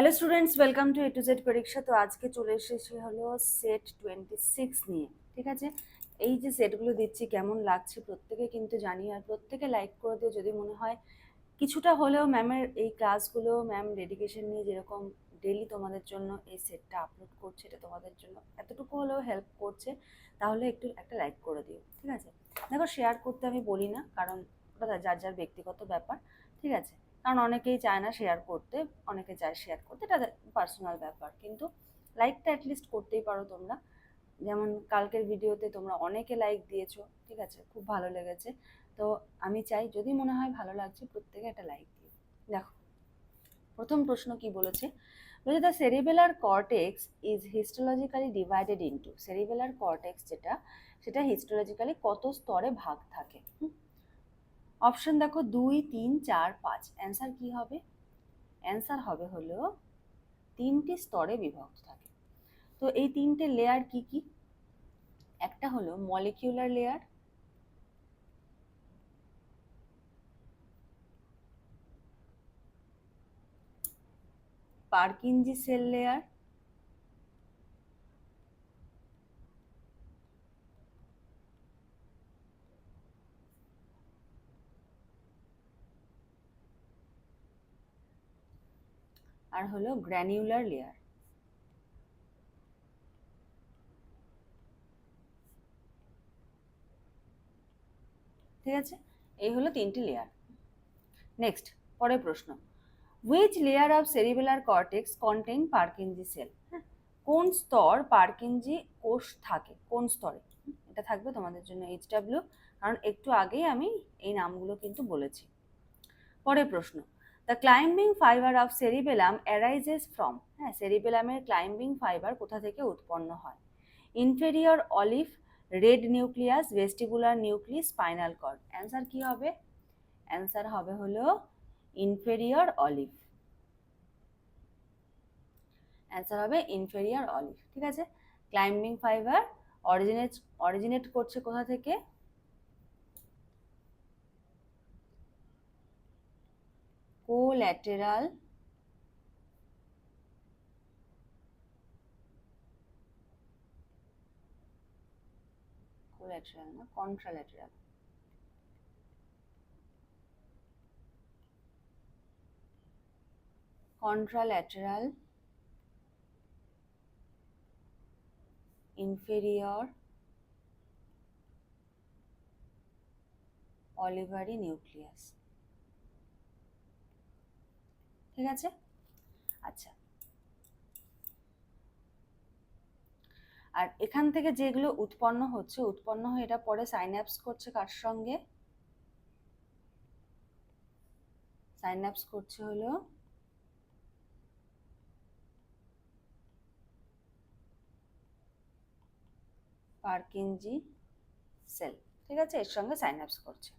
Hello students welcome to A to Z পরীক্ষা তো আজকে চলে এসেছি হলো সেট টোয়েন্টি সিক্স নিয়ে, ঠিক আছে? এই যে সেটগুলো দিচ্ছি, কেমন লাগছে প্রত্যেকে কিন্তু জানি আর প্রত্যেকে লাইক করে দিও যদি মনে হয়। কিছুটা হলেও ম্যামের এই ক্লাসগুলো ম্যাম ডেডিকেশন নিয়ে যেরকম ডেলি তোমাদের জন্য এই সেটটা আপলোড করছে, এটা তোমাদের জন্য এতটুকু হলেও হেল্প করছে, তাহলে একটু একটা লাইক করে দিও, ঠিক আছে? দেখো শেয়ার করতে আমি বলি না, কারণ ওটা যার যার ব্যক্তিগত ব্যাপার, ঠিক আছে? কারণ অনেকেই চায় না শেয়ার করতে, অনেকে চায় শেয়ার করতে, এটা পার্সোনাল ব্যাপার। কিন্তু লাইকটা অ্যাটলিস্ট করতেই পারো তোমরা। যেমন কালকের ভিডিওতে তোমরা অনেকে লাইক দিয়েছ, ঠিক আছে? খুব ভালো লেগেছে। তো আমি চাই, যদি মনে হয় ভালো লাগছে, প্রত্যেকে একটা লাইক দিও। দেখো, প্রথম প্রশ্ন কি বলেছে? বলছে the cerebellar cortex is histologically divided into cerebellar cortex যেটা, সেটা হিস্টোলজিক্যালি কত স্তরে ভাগ থাকে? অপশন দেখো দুই, তিন, চার, পাঁচ। অ্যান্সার কি হবে? অ্যান্সার হবে হলো তিনটি স্তরে বিভক্ত থাকে। তো এই তিনটে লেয়ার কি কি? একটা হলো molecular layer Purkinje cell layer আর হলো গ্র্যানিউলার লেয়ার ঠিক আছে? এই হলো তিনটি লেয়ার নেক্সট পরের প্রশ্ন। Which layer of cerebellar cortex contain Purkinje cell কোন স্তর পার্কিনজি কোষ থাকে? কোন স্তরে? এটা থাকবে তোমাদের জন্য এইচ ডাব্লিউ কারণ একটু আগেই আমি এই নামগুলো কিন্তু বলেছি। পরের প্রশ্ন। The climbing fibre of cerebellum arises from হ্যাঁ সেরিবেলামের ক্লাইম্বিং ফাইবার কোথা থেকে উৎপন্ন হয়? Inferior olive red nucleus vestibular nucleus spinal cord answer কি হবে? অ্যান্সার হবে হলো ইনফেরিয়র অলিভ অ্যান্সার হবে ইনফেরিয়র অলিভ ঠিক আছে? ক্লাইম্বিং ফাইবার অরিজিনেট অরিজিনেট করছে কোথা থেকে? কোল্যাটেরাল কোল্যাটেরাল না কন্ট্রাল্যাটেরাল contralateral inferior olivary nucleus ঠিক আছে? আচ্ছা। আর এখান থেকে যেগুলো উৎপন্ন হচ্ছে, উৎপন্ন হয়ে এটা পরে সাইন্যাপস করছে কার সঙ্গে? সাইন্যাপস করছে হলো পার্কিনজি সেল। ঠিক আছে? এর সঙ্গে সাইন্যাপস করছে।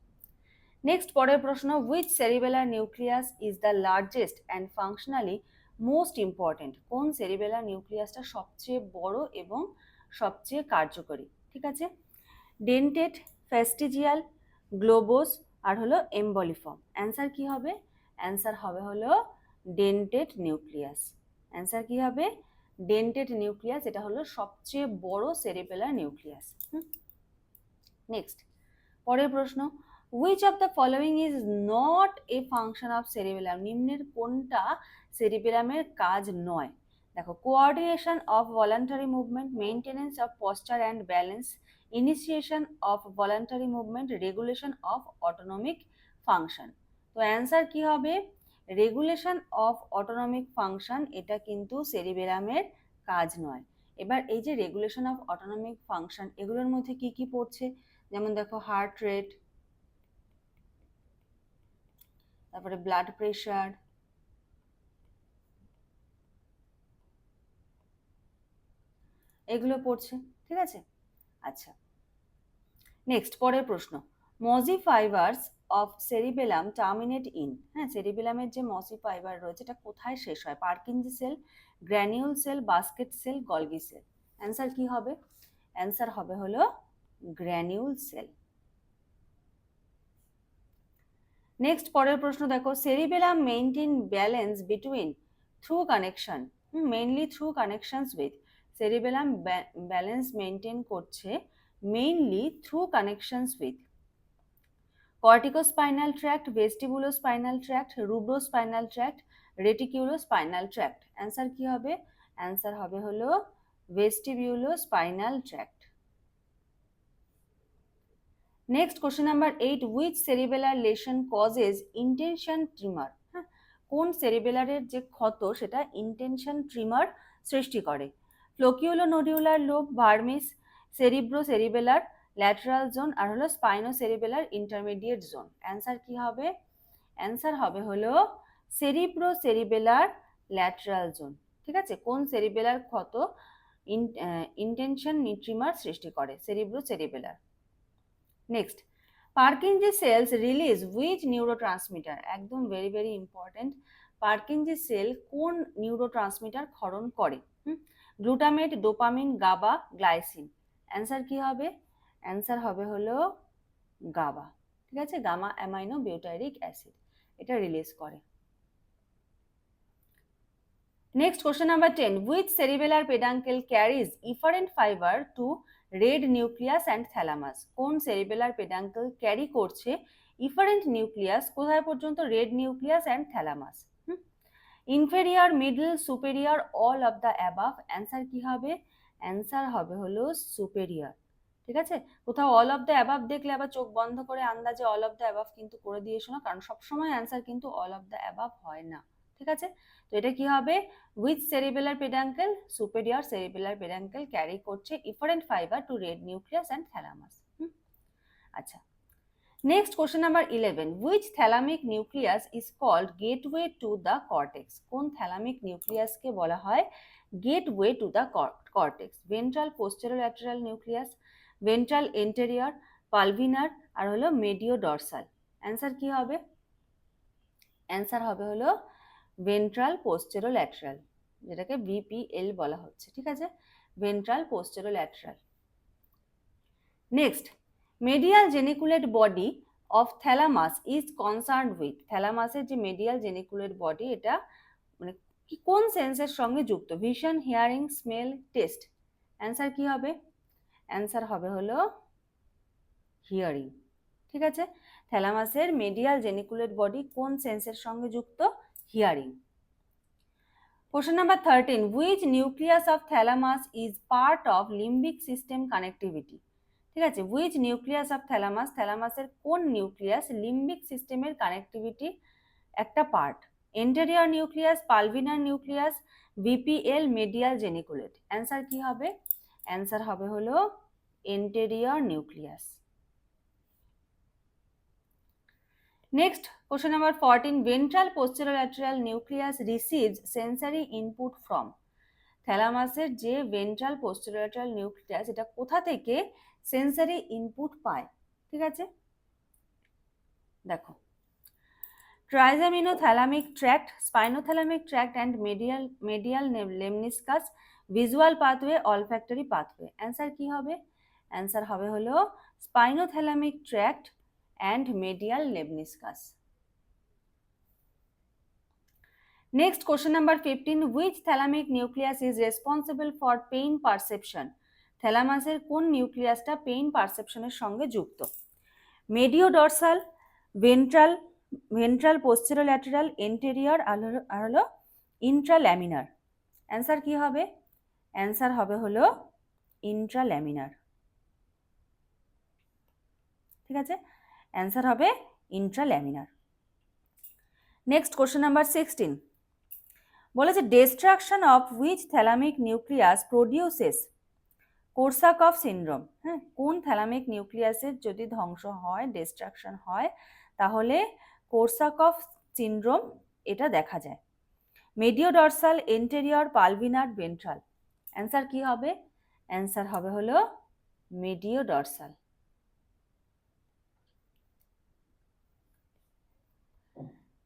নেক্সট পরের প্রশ্ন which cerebellar nucleus is the largest and functionally most important কোন সেরিবেলার নিউক্লিয়াসটা সবচেয়ে বড় এবং সবচেয়ে কার্যকরী? ঠিক আছে? ডেন্টেড ফেস্টিজিয়াল গ্লোবোস আর হলো এম্বলিফর্ম অ্যান্সার কি হবে? অ্যান্সার হবে হলো ডেন্টেড নিউক্লিয়াস অ্যান্সার কি হবে? ডেন্টেড নিউক্লিয়াস এটা হলো সবচেয়ে বড় সেরিবেলার নিউক্লিয়াস নেক্সট পরের প্রশ্ন which of the following is not a function of cerebellum নিম্নের কোনটা সেরিবেলামের কাজ নয়? দেখো coordination of voluntary movement maintenance of posture and balance initiation of voluntary movement regulation of autonomic function তো অ্যান্সার কি হবে? রেগুলেশন অফ অটোনমিক ফাংশন এটা কিন্তু সেরিবেলামের কাজ নয়। এবার এই যে রেগুলেশন অফ অটোনমিক ফাংশন এগুলোর মধ্যে কি কি পড়ছে? যেমন দেখো হার্ট রেট তারপরে ব্লাড প্রেশার এগুলো পড়ছে, ঠিক আছে? আচ্ছা। নেক্সট পরের প্রশ্ন। Mossy fibres of cerebellum terminate in হ্যাঁ সেরিবেলামের যে মসি ফাইবার রয়েছে, এটা কোথায় শেষ হয়? Purkinje cell granule cell basket cell Golgi cell answer কি হবে? অ্যান্সার হবে হলো গ্র্যানিউল সেল নেক্সট পরের প্রশ্ন দেখো cerebellum maintain balance between through connection mainly through connections with cerebellum balance maintain করছে mainly through connections with corticospinal tract vestibulospinal tract rubrospinal tract reticulospinal tract answer কি হবে? অ্যান্সার হবে হলো vestibulospinal tract next question number eight which cerebellar lesion causes intention tremor হ্যাঁ কোন সেরিবেলারের যে ক্ষত, সেটা ইন্টেনশন ট্রিমার সৃষ্টি করে? Flocculonodular lobe vermis cerebrocerebellar lateral zone আর হলো স্পাইনো সেরিবেলার ইন্টারমিডিয়েট জোন অ্যান্সার কি হবে? অ্যান্সার হবে হলো সেরিব্রো সেরিবেলার ল্যাটারাল জোন ঠিক আছে? কোন সেরিবেলার ক্ষত ইন ইন্টেনশন নিট্রিমার সৃষ্টি করে? Cerebrocerebellar next Purkinje cells release which neurotransmitter একদম very very important Purkinje cell কোন নিউরো ট্রান্সমিটার ক্ষরণ করে? Glutamate dopamine GABA glycine answer কি হবে? অ্যান্সার হবে হলো গাবা ঠিক আছে? গামা অ্যামাইনো বিউটাইরিক অ্যাসিড এটা রিলিজ করে। Next question number ten with cerebellar peduncle carries efferent fibre to red nucleus and thalamus. কোন সেরিবেলার পেডাঙ্কেল ক্যারি করছে ইফারেন্ট নিউক্লিয়াস? কোথায় পর্যন্ত red nucleus and thalamus? Inferior, middle, superior, all of the above. Answer কি হবে? Answer হবে হলো superior. ঠিক আছে? কোথাও অল অফ দ্য অ্যাবাভ দেখলে আবার চোখ বন্ধ করে আন্দাজে অল অফ দ্য অ্যাবাভ কিন্তু করে দিয়ে শোনো কারণ সবসময় অ্যান্সার কিন্তু অল অফ দ্য অ্যাবাভ হয় না। ঠিক আছে? তো এটা কি হবে? With cerebellar peduncle superior cerebellar peduncle carry করছে efferent fibre to red nucleus and thalamus আচ্ছা next question number eleven which thalamic nucleus is called gateway to the cortex কোন থ্যালামিক নিউক্লিয়াসকে বলা হয়? Gateway to the cortex ventral posterolateral nucleus ventral anterior pulvinar আর হলো mediodorsal answer কি হবে? Answer হবে হলো ভেন্ট্রাল পোস্টেরোল্যাটারাল যেটাকে বিপিএল বলা হচ্ছে, ঠিক আছে? Ventral posterolateral next medial geniculate body of thalamus is concern with থ্যালামাসের যে মেডিয়াল জেনিকুলেট বডি এটা মানে কোন সেন্সের সঙ্গে যুক্ত? Vision hearing smell taste answer কি হবে? অ্যান্সার হবে হলো হিয়ারিং ঠিক আছে? থ্যালামাসের মেডিয়াল জেনিকুলেট বডি কোন সেন্সের সঙ্গে যুক্ত? Hearing question number thirteen which nucleus of thalamus is part of limbic system connectivity ঠিক আছে হুইচ নিউক্লিয়াস অফ থ্যালামাস থ্যালামাসের কোন নিউক্লিয়াস লিম্বিক সিস্টেমের কানেক্টিভিটি একটা part anterior nucleus pulvinar nucleus VPL medial geniculate answer কি হবে? অ্যান্সার হবে হলো anterior nucleus next question number fourteen ventral posterolateral nucleus receives sensory input from থ্যালামাসের যে ভেন্ট্রাল পোস্টেরোল্যাটারাল নিউক্লিয়াস এটা কোথা থেকে সেন্সারি ইনপুট পায়? ঠিক আছে? দেখো trigeminothalamic tract spinothalamic tract and medial medial lemniscus visual pathway olfactory pathway answer কি হবে? অ্যান্সার হবে হলো spinothalamic tract and medial lemniscus next question number fifteen which thalamic nucleus is responsible for pain perception থ্যালামাসের কোন নিউক্লিয়াসটা pain পারসেপশনের সঙ্গে যুক্ত? Mediodorsal ventral ventral posterolateral anterior আর হলো ইন্ট্রাল্যামিনার অ্যান্সার কি হবে? অ্যান্সার হবে হলো ইন্ট্রাল্যামিনার ঠিক আছে? অ্যান্সার হবে intralaminar next question number sixteen বলেছে destruction of which thalamic nucleus produces Korsakoff syndrome হ্যাঁ কোন থ্যালামিক নিউক্লিয়াসের যদি ধ্বংস হয় ডিস্ট্রাকশন হয়, তাহলে কোর্সাকফ সিনড্রোম এটা দেখা যায়। Mediodorsal anterior pulvinar ventral answer কি হবে? অ্যান্সার হবে হলো medio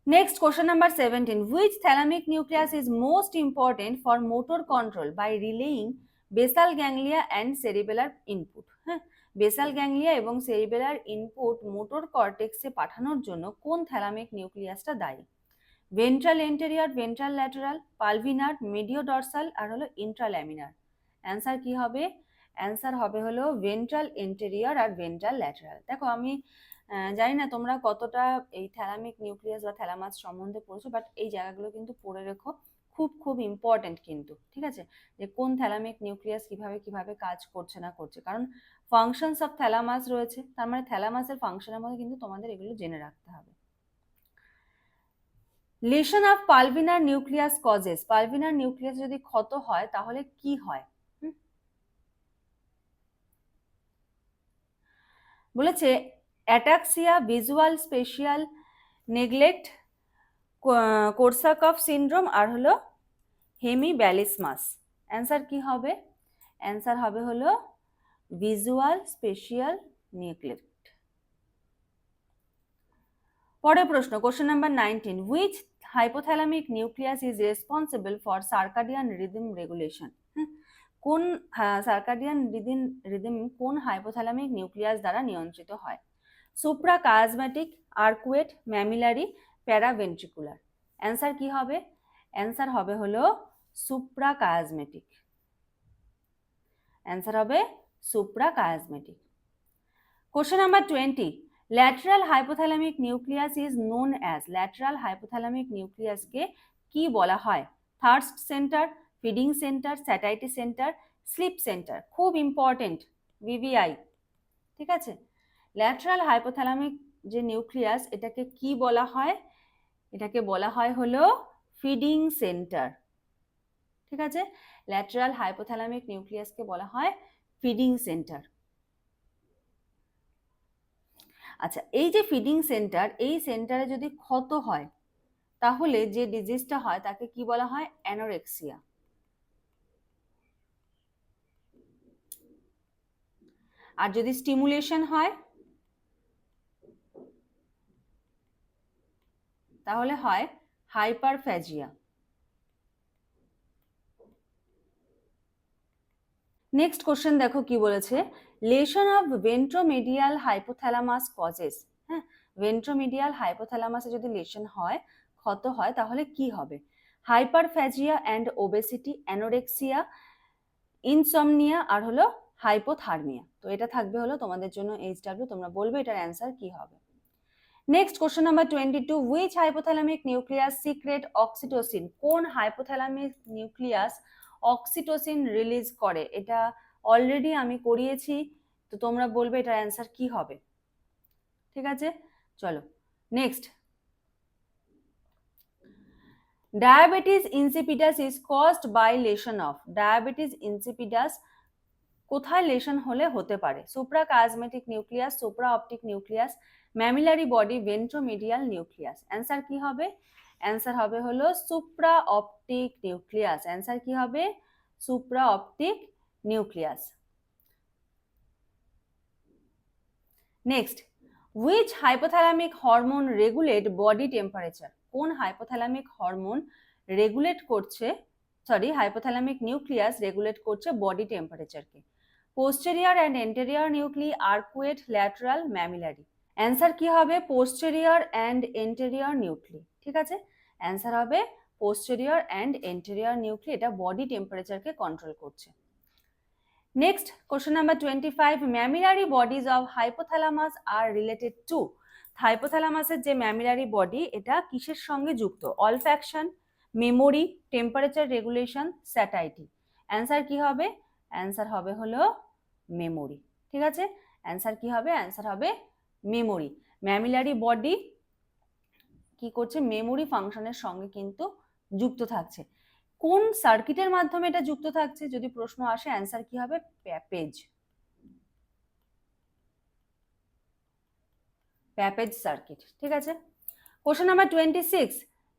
Next question number 17. Which thalamic nucleus is most important for motor control by relaying basal ganglia and cerebellar input? Basal ganglia এবং সেরিবেলার ইনপুট মোটর কর্টেক্সে পাঠানোর জন্য কোন thalamic নিউক্লিয়াসটা দায়ী? Ventral anterior ventral lateral pulvinar mediodorsal আর হলো intralaminar answer কি হবে? অ্যান্সার হবে হলো ভেন্ট্রাল এন্টেরিয়র আর ভেন্ট্রাল ল্যাটারাল দেখো আমি জানি না তোমরা কতটা এই থ্যালামিক নিউক্লিয়াস বা থ্যালামাস সম্বন্ধে পড়েছো বাট এই জায়গাগুলো কিন্তু পড়ে রেখো। খুব খুব ইম্পর্টেন্ট কিন্তু, ঠিক আছে? যে কোন থ্যালামিক নিউক্লিয়াস কীভাবে কীভাবে কাজ করছে না করছে। কারণ ফাংশনস অফ থ্যালামাস রয়েছে, তার মানে থ্যালামাসের ফাংশনের মধ্যে কিন্তু তোমাদের এগুলো জেনে রাখতে হবে। Lesion of pulvinar nucleus causes pulvinar nucleus যদি ক্ষত হয়, তাহলে কি হয়? বলেছে ataxia visual spatial neglect Korsakoff syndrome আর হলো হেমি ব্যালিসমাস অ্যান্সার কি হবে? অ্যান্সার হবে হলো ভিজুয়াল স্পেশিয়াল নেগলেক্ট। পরের প্রশ্ন, question number nineteen which hypothalamic nucleus is responsible for circadian rhythm regulation কোন সার্কাডিয়ান রিদিন রিদম কোন হাইপোথ্যালামিক নিউক্লিয়াস দ্বারা নিয়ন্ত্রিত হয়? Suprachiasmatic arcuate mammillary paraventricular answer কি হবে? অ্যান্সার হবে হলো সুপ্রা কাজমেটিক অ্যান্সার হবে suprachiasmatic question number twenty lateral hypothalamic nucleus is known as lateral hypothalamic নিউক্লিয়াসকে কি বলা হয়? Thirst centre feeding centre satiety centre sleep centre খুব ইম্পর্টেন্ট ভিভিআই ঠিক আছে? ল্যাটারাল হাইপোথ্যালামিক যে নিউক্লিয়াস, এটাকে কি বলা হয়? এটাকে বলা হয় হলো ফিডিং সেন্টার। ঠিক আছে? ল্যাটারাল হাইপোথ্যালামিক নিউক্লিয়াসকে বলা হয় ফিডিং সেন্টার। আচ্ছা এই যে ফিডিং সেন্টার, এই সেন্টারে যদি ক্ষত হয়, তাহলে যে ডিজিজটা হয়, তাকে কি বলা হয়? অ্যানোরেক্সিয়া। আর যদি স্টিমুলেশন হয় তাহলে হয় হাইপারফ্যাজিয়া। নেক্সট কোশ্চেন দেখো কি বলেছে? Lesion of ventromedial hypothalamus causes হ্যাঁ ভেন্ট্রোমিডিয়াল হাইপোথ্যালামাসে যদি লেশন হয়, ক্ষত হয়, তাহলে কি হবে? Hyperphagia and obesity anorexia insomnia আর হলো হাইপোথার্মিয়া তো এটা থাকবে হলো তোমাদের জন্য এইচ ডাব্লিউ তোমরা বলবে এটার অ্যান্সার কি হবে? Next question number twenty two which hypothalamic nucleus secrete oxytocin কোন হাইপোথ্যালামিক নিউক্লিয়াস অক্সিটোসিন রিলিজ করে? এটা অলরেডি আমি করিয়েছি, তো তোমরা বলবে এটার অ্যান্সার কি হবে? ঠিক আছে? চলো next diabetes insipidus is caused by lesion of diabetes insipidus কোথায় লেশন হলে হতে পারে? Suprachiasmatic nucleus supraoptic nucleus mammillary body ventromedial nucleus answer কি হবে? অ্যান্সার হবে হলো সুপ্রা অপটিক নিউক্লিয়াস অ্যান্সার কি হবে? Supraoptic nucleus next which hypothalamic hormone regulate body temperature কোন হাইপোথ্যালামিক হরমোন রেগুলেট করছে? সরি হাইপোথ্যালামিক নিউক্লিয়াস রেগুলেট করছে body টেম্পারেচারকে posterior and anterior nuclei arcuate lateral mammillary answer কি হবে? পোস্টেরিয়র অ্যান্ড এন্টেরিয়ার নিউক্লি ঠিক আছে? Answer হবে পোস্টেরিয়র অ্যান্ড এন্টেরিয়ার নিউক্লি এটা body টেম্পারেচারকে কন্ট্রোল করছে। Next question number twenty five mammillary bodies of hypothalamus are related to হাইপোথ্যালামাসের যে mammillary body এটা কিসের সঙ্গে যুক্ত? Olfaction memory temperature regulation satiety answer কি হবে? অ্যান্সার হবে হলো মেমোরি ঠিক আছে? অ্যান্সার কি হবে? অ্যান্সার হবে মেমোরি ম্যামিলারি বডি কি করছে? মেমোরি ফাংশনের সঙ্গে কিন্তু যুক্ত থাকছে। কোন সার্কিটের মাধ্যমে এটা যুক্ত থাকছে? যদি প্রশ্ন আসে অ্যান্সার কি হবে? প্যাপেজ প্যাপেজ সার্কিট ঠিক আছে? Question number twenty six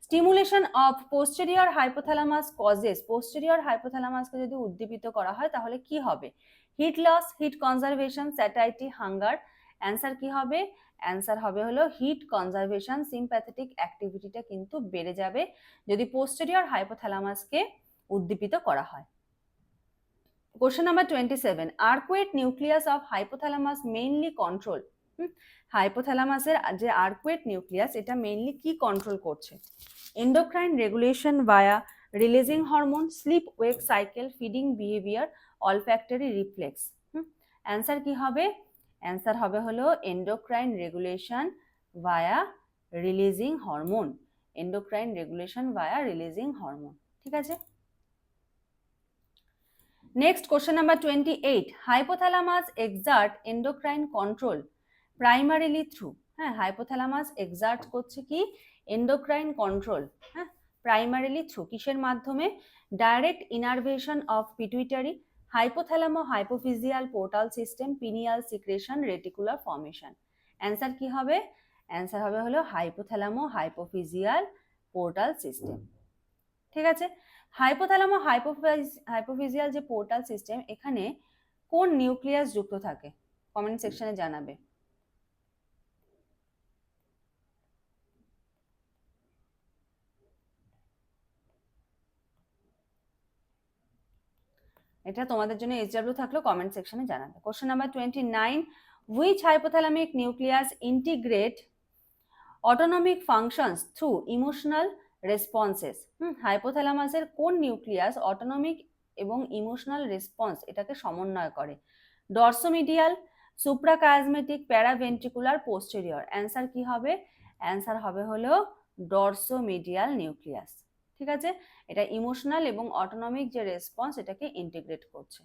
stimulation of posterior hypothalamus causes posterior হাইপোথ্যালামাসকে যদি উদ্দীপিত করা হয়, তাহলে কি হবে? Heat loss heat conservation satiety hunger answer কি হবে? অ্যান্সার হবে হলো হিট কনজারভেশন সিম্প্যাথেটিক অ্যাক্টিভিটিটা কিন্তু বেড়ে যাবে যদি পোস্টেরিয়র হাইপোথ্যালামাসকে উদ্দীপিত করা হয়। Question number twenty seven arcuate nucleus of hypothalamus mainly control হাইপোথ্যালামাসের যে আর্কুয়েট নিউক্লিয়াস এটা মেইনলি কি কন্ট্রোল করছে? Endocrine regulation via releasing hormone sleep wake cycle feeding behaviour olfactory reflex answer কি হবে? অ্যান্সার হবে হলো endocrine regulation via releasing hormone endocrine regulation via releasing hormone ঠিক আছে? Next question number twenty eight hypothalamus exert endocrine control primarily through হ্যাঁ hypothalamus exert করছে কি? Endocrine control হ্যাঁ প্রাইমারিলি থ্রু কিসের মাধ্যমে? Direct innervation of pituitary hypothalamo, hypophyseal portal system, pineal secretion, reticular formation. Answer কি হবে? অ্যান্সার হবে হলো হাইপোথ্যালামো, হাইপোফিজিয়াল পোর্টাল সিস্টেম। ঠিক আছে? হাইপোথ্যালামো হাইপোফিজিয়াল যে পোর্টাল সিস্টেম, এখানে কোন নিউক্লিয়াস যুক্ত থাকে? কমেন্ট সেকশনে জানাবে। এটা তোমাদের জন্য এইচডাব্লিউ থাকলেও কমেন্ট সেকশনে জানাবে। Question number twenty nine which hypothalamic nucleus integrate autonomic functions through emotional responses hmm হাইপোথ্যালামাসের কোন নিউক্লিয়াস অটোনমিক এবং ইমোশনাল রেসপন্স এটাকে সমন্বয় করে? Dorsomedial suprachiasmatic paraventricular posterior answer কি হবে? অ্যান্সার হবে হলো ডর্সোমিডিয়াল নিউক্লিয়াস ঠিক আছে? এটা ইমোশনাল এবং অটোনমিক যে রেসপন্স এটাকে ইন্টিগ্রেট করছে।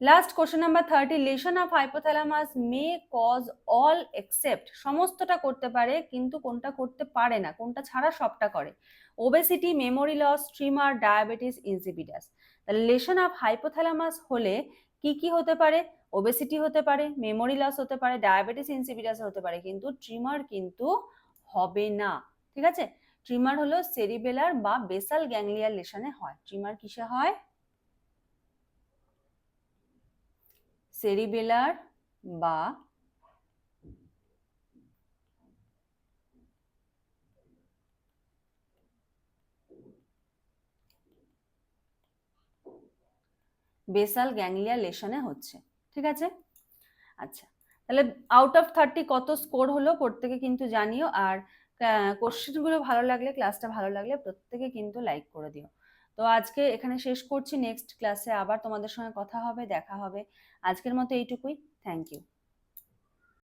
Last question number thirty lesion of hypothalamus may cause all except সমস্তটা করতে পারে, কিন্তু কোনটা করতে পারে না, কোনটা ছাড়া সবটা করে। Obesity memory loss tremor diabetes insipidus তাহলে লেশন অফ হাইপোথ্যালামাস হলে কি কি হতে পারে? ওবেসিটি হতে পারে মেমোরি লস হতে পারে ডায়াবেটিস ইনসিপিটাস হতে পারে, কিন্তু ট্রিমার কিন্তু হবে না, ঠিক আছে? ট্রিমার হলো সেরিবেলার বা বেসাল গ্যাংলিয়ার লেশনে হয়। ট্রিমার কিসে হয়? সেরিবেলার বা বেসাল গ্যাংলিয়া লেশনে হচ্ছে। ঠিক আছে? আচ্ছা। তাহলে আউট অফ থার্টি কত স্কোর হলো প্রত্যেকে কিন্তু জানিও। আর কোশ্চেনগুলো ভালো লাগলে ক্লাসটা ভালো লাগলে প্রত্যেকে কিন্তু লাইক করে দিও। তো আজকে এখানে শেষ করছি। নেক্সট ক্লাসে আবার তোমাদের সঙ্গে কথা হবে, দেখা হবে। আজকের মতো এইটুকুই। Thank you